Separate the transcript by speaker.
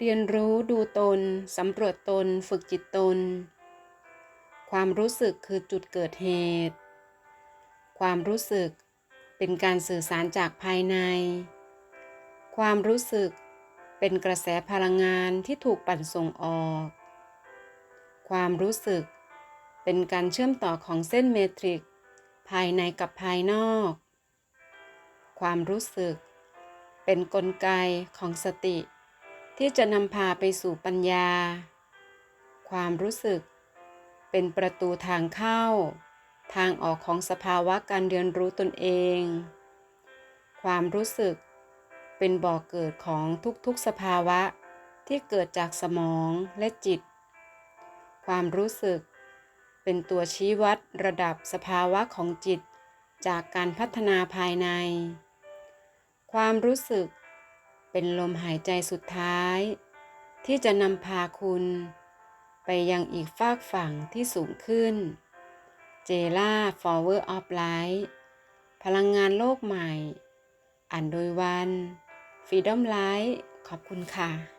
Speaker 1: เรียนรู้ดูตน สำรวจตน ฝึกจิตตน ความรู้สึกคือจุดเกิดเหตุ ความรู้สึกเป็นการสื่อสารจากภายใน ความรู้สึกเป็นกระแสพลังงานที่ถูกปั่นส่งออก ความรู้สึกเป็นการเชื่อมต่อของเส้นเมตริก ภายในกับภายนอก ความรู้สึก เป็นนกลไกของสติ ที่จะนำพาไปสู่ปัญญา ความรู้สึก เป็นประตูทางเข้า ทางออกของสภาวะการเรียนรู้ตนเอง ความรู้สึก เป็นบ่อกเกิดของทุกๆสภาวะที่เกิดจากสมองและจิต ความรู้สึก เป็นตัวชี้วัดระดับสภาวะของจิตจากการพัฒนาภายใน ความรู้สึกเเป็นลมหายใจสุดท้าย ที่จะนำพาคุณ ไปยังอีกฟากฝั่งที่สูงขึ้นเจล่าฟอร์เวอร์ออฟไลท์พลังงานโลกใหม่ อ่านโดยวันฟรีดอมไลท์ขอบคุณค่ะ